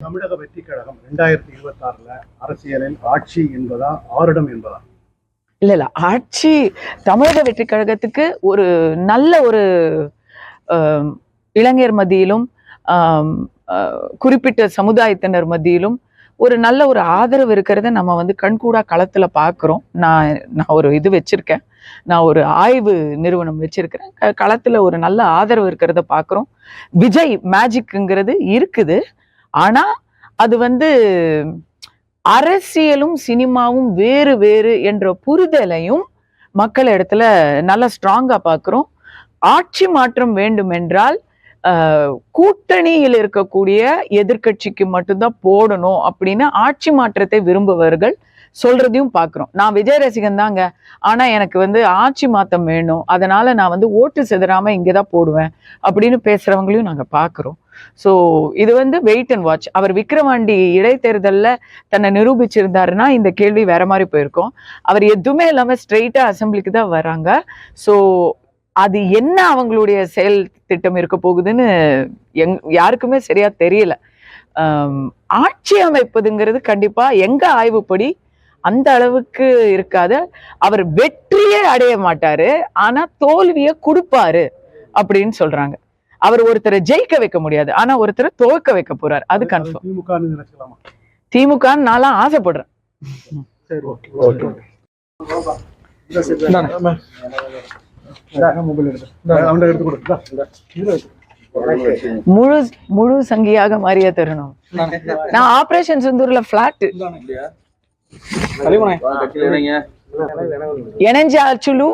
தமிழக வெற்றி கழகம் ரெண்டாயிரத்தி இருபத்தி ஆறுல அரசியலில் ஆட்சி என்பதா ஆரிடம் என்பதா? இல்ல இல்ல. ஆட்சி தமிழக வெற்றி கழகத்துக்கு ஒரு நல்ல ஒரு இளைஞர் மத்தியிலும் குறிப்பிட்ட சமுதாயத்தினர் மத்தியிலும் ஒரு நல்ல ஒரு ஆதரவு இருக்கிறத நம்ம வந்து கண்கூடா களத்துல பார்க்குறோம் நான் நான் ஒரு இது வச்சிருக்கேன். நான் ஒரு ஆய்வு நிறுவனம் வச்சிருக்கிறேன். களத்துல ஒரு நல்ல ஆதரவு இருக்கிறத பார்க்குறோம் விஜய் மேஜிக்குங்கிறது இருக்குது. ஆனா அது வந்து அரசியலும் சினிமாவும் வேறு வேறு என்ற புரிதலையும் மக்கள் இடத்துல நல்லா ஸ்ட்ராங்கா பார்க்குறோம். ஆட்சி மாற்றம் வேண்டும் என்றால் ஆஹ், கூட்டணியில் இருக்கக்கூடிய எதிர்க்கட்சிக்கு மட்டும்தான் போடணும் அப்படின்னு ஆட்சி மாற்றத்தை விரும்புபவர்கள் சொல்கிறதையும் பார்க்குறோம் நான் விஜய் ரசிகன் தாங்க. ஆனால் எனக்கு வந்து ஆட்சி மாற்றம் வேணும். அதனால் நான் வந்து ஓட்டு செதறாம இங்கே தான் போடுவேன் அப்படின்னு பேசுகிறவங்களையும் நாங்கள் பார்க்குறோம் ஸோ இது வந்து வெயிட் அண்ட் வாட்ச் அவர் விக்ரவாண்டி இடைத்தேர்தலில் தன்னை நிரூபிச்சிருந்தாருன்னா இந்த கேள்வி வேற மாதிரி போயிருக்கும். அவர் எதுவுமே இல்லாமல் ஸ்ட்ரெயிட்டாக அசம்பிளிக்கு தான் வராங்க. ஸோ அது என்ன அவங்களுடைய செயல் திட்டம் இருக்க போகுதுன்னு எங் யாருக்குமே சரியாக தெரியல. ஆட்சி அமைப்பதுங்கிறது கண்டிப்பாக எங்கள் ஆய்வுப்படி அந்த அளவுக்கு இருக்காது. அவர் வெற்றியே அடைய மாட்டாரு. ஆனா தோல்வியை கொடுப்பாரு அப்படின்னு சொல்றாங்க. அவர் ஒருத்தரை ஜெயிக்க வைக்க முடியாது. ஆனா ஒருத்தரை துவக்க வைக்க போறாரு. அது கன்ஃபார்ம் திமுக நான்லாம் ஆசைப்படுறேன். முழு முழு சங்கியாக மாறிய தருணம். நான் ஆபரேஷன் சிந்தூர்ல பிளாட் இணைஞ்ச ஆச்சுலு